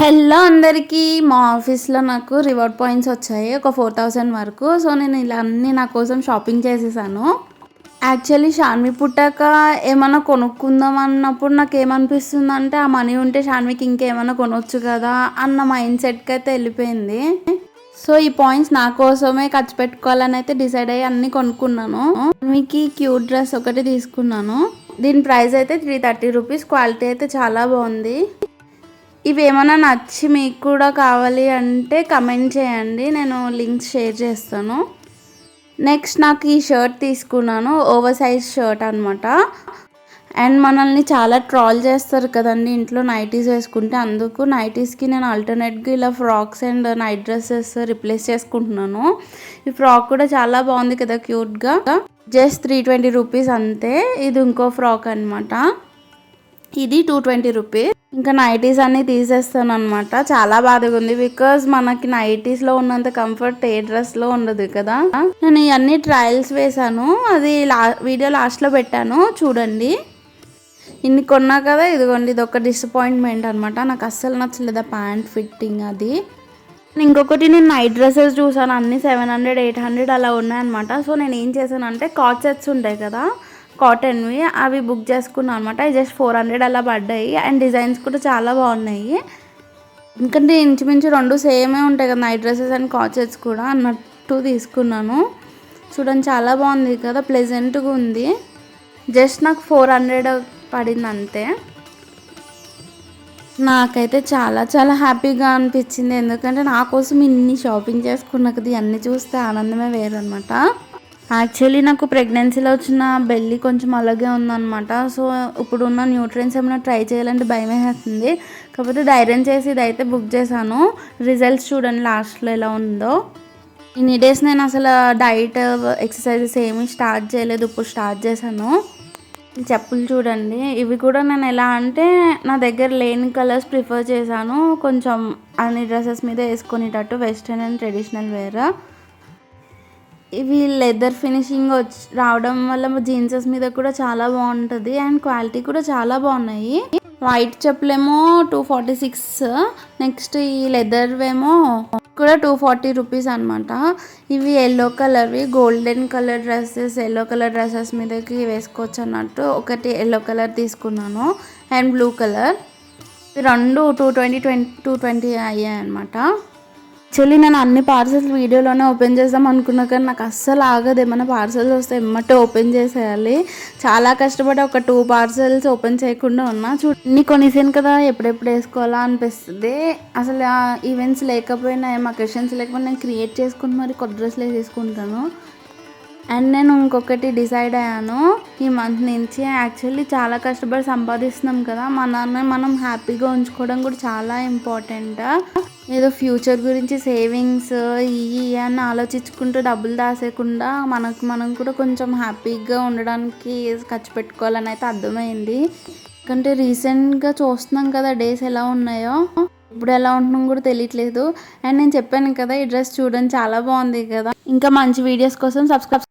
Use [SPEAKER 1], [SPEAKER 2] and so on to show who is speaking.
[SPEAKER 1] Hello అందరికీ మా ఆఫీస్లో నాకు రివార్డ్ పాయింట్స్ వచ్చాయి ఒక ఫోర్ థౌసండ్ వరకు. సో నేను ఇలా అన్నీ నా కోసం షాపింగ్ చేసేసాను. యాక్చువల్లీ షాన్వి పుట్టాక ఏమైనా కొనుక్కుందాం అన్నప్పుడు నాకు ఏమనిపిస్తుంది అంటే ఆ మనీ ఉంటే షాన్వికి ఇంకేమైనా కొనవచ్చు కదా అన్న మైండ్ సెట్కి అయితే వెళ్ళిపోయింది. సో ఈ పాయింట్స్ నా కోసమే ఖర్చు పెట్టుకోవాలని అయితే డిసైడ్ అయ్యి అన్ని కొనుక్కున్నాను. మీకు క్యూట్ డ్రెస్ ఒకటి తీసుకున్నాను. దీని ప్రైస్ అయితే త్రీ థర్టీ రూపీస్ క్వాలిటీ అయితే చాలా బాగుంది. ఇవేమైనా నచ్చి మీకు కూడా కావాలి అంటే కమెంట్ చేయండి. నేను లింక్స్ షేర్ చేస్తాను. నెక్స్ట్ నాకు ఈ షర్ట్ తీసుకున్నాను. ఓవర్ సైజ్ షర్ట్ అనమాట అండ్ మనల్ని చాలా ట్రాల్ చేస్తారు కదండి. ఇంట్లో నైటీస్ వేసుకుంటే అందుకు నైటీస్కి నేను ఆల్టర్నేట్గా ఇలా frocks and night dresses replace చేసుకుంటున్నాను. ఈ ఫ్రాక్ కూడా చాలా బాగుంది కదా క్యూట్గా జస్ట్ త్రీ ట్వంటీ రూపీస్ అంతే. ఇది ఇంకో ఫ్రాక్ అనమాట ఇది టూ ట్వంటీ రూపీస్ ఇంకా నైటీస్ అన్ని తీసేస్తాను అనమాట చాలా బాధగా ఉంది బికాజ్ మనకి నైటీస్లో ఉన్నంత కంఫర్ట్ ఏ డ్రెస్లో ఉండదు కదా. నేను ఇవన్నీ ట్రయల్స్ వేసాను అది లా వీడియో లాస్ట్లో పెట్టాను. చూడండి. ఇన్ని కొన్నా కదా ఇదిగోండి ఇది ఒక డిసప్పాయింట్మెంట్ అనమాట నాకు అస్సలు నచ్చలేదు ఆ ప్యాంట్ ఫిట్టింగ్ అది. ఇంకొకటి నేను నైట్ డ్రెస్సెస్ చూసాను. అన్ని సెవెన్ హండ్రెడ్ ఎయిట్ హండ్రెడ్ అలా ఉన్నాయన్నమాట. సో నేను ఏం చేశానంటే కాట్ సెట్స్ ఉంటాయి కదా. కాటన్వి అవి బుక్ చేసుకున్నాను అనమాట జస్ట్ ఫోర్ హండ్రెడ్ అలా పడ్డాయి. అండ్ డిజైన్స్ కూడా చాలా బాగున్నాయి. ఎందుకంటే ఇంచుమించు రెండు సేమే ఉంటాయి కదా నైట్ డ్రెస్సెస్ అండ్ కాచెట్స్ కూడా అన్నట్టు తీసుకున్నాను. చూడండి చాలా బాగుంది కదా ప్లెజెంట్గా ఉంది. జస్ట్ నాకు ఫోర్ హండ్రెడ్ పడింది అంతే. నాకైతే చాలా చాలా హ్యాపీగా అనిపించింది. ఎందుకంటే నా కోసం ఇన్ని షాపింగ్ చేసుకున్నా కదా చూస్తే ఆనందమే వేరనమాట యాక్చువల్లీ నాకు ప్రెగ్నెన్సీలో వచ్చిన బెల్లి కొంచెం అలాగే ఉందన్నమాట. సో ఇప్పుడున్న న్యూట్రియన్స్ ఏమైనా ట్రై చేయాలంటే భయం వేస్తుంది. కాకపోతే ధైర్యం చేసి ఇదైతే బుక్ చేశాను. రిజల్ట్స్ చూడండి లాస్ట్లో ఎలా ఉందో. ఇన్ని డేస్ నేను అసలు డైట్ ఎక్సర్సైజెస్ ఏమీ స్టార్ట్ చేయలేదు. ఇప్పుడు స్టార్ట్ చేశాను. చెప్పులు చూడండి. ఇవి కూడా నేను ఎలా అంటే నా దగ్గర లేని కలర్స్ ప్రిఫర్ చేశాను. కొంచెం అన్ని డ్రెస్సెస్ మీద వేసుకునేటట్టు వెస్ట్రన్ అండ్ ట్రెడిషనల్ వేర్ ఇవి లెదర్ ఫినిషింగ్ వచ్చి రావడం వల్ల జీన్సెస్ మీద కూడా చాలా బాగుంటుంది అండ్ క్వాలిటీ కూడా చాలా బాగున్నాయి. వైట్ చెప్పులేమో టూ ఫార్టీ సిక్స్ నెక్స్ట్ ఈ లెదర్ ఏమో కూడా టూ ఫార్టీ రూపీస్ అనమాట ఇవి yellow కలర్వి golden colour dresses yellow colour dresses మీదకి వేసుకోవచ్చు అన్నట్టు ఒకటి ఎల్లో కలర్ తీసుకున్నాను అండ్ బ్లూ కలర్ రెండు two twenty twenty two twenty అయ్యాయి అనమాట యాక్చువల్లీ నేను అన్ని పార్సల్స్ వీడియోలోనే ఓపెన్ చేద్దాం అనుకున్నా కానీ నాకు అస్సలు ఆగదు. ఏమైనా పార్సల్స్ వస్తే ఎమ్మటే ఓపెన్ చేసేయాలి. చాలా కష్టపడి ఒక టూ పార్సల్స్ ఓపెన్ చేయకుండా ఉన్నా. చూ ఇన్ని కొనేసాను కదా ఎప్పుడెప్పుడు వేసుకోవాలా అనిపిస్తుంది. అసలు ఈవెంట్స్ లేకపోయినా ఏం అకేషన్స్ లేకపోయినా నేను క్రియేట్ చేసుకుని మరి కొత్త డ్రెస్లు వేసుకుంటాను అండ్ నేను ఇంకొకటి డిసైడ్ అయ్యాను. ఈ మంత్ నుంచి యాక్చువల్లీ చాలా కష్టపడి సంపాదిస్తున్నాం కదా. మనల్ని మనం హ్యాపీగా ఉంచుకోవడం కూడా చాలా ఇంపార్టెంట్ ఏదో ఫ్యూచర్ గురించి సేవింగ్స్ ఇవి అని ఆలోచించుకుంటూ డబ్బులు దాసేయకుండా మనకు మనం కూడా కొంచెం హ్యాపీగా ఉండడానికి ఖర్చు పెట్టుకోవాలని అయితే అర్థమైంది. ఎందుకంటే రీసెంట్గా చూస్తున్నాం కదా డేస్ ఎలా ఉన్నాయో. ఇప్పుడు ఎలా ఉంటున్నాం కూడా తెలియట్లేదు. అండ్ నేను చెప్పాను కదా ఈ డ్రెస్ చూడండి చాలా బాగుంది కదా. ఇంకా మంచి వీడియోస్ కోసం సబ్స్క్రైబ్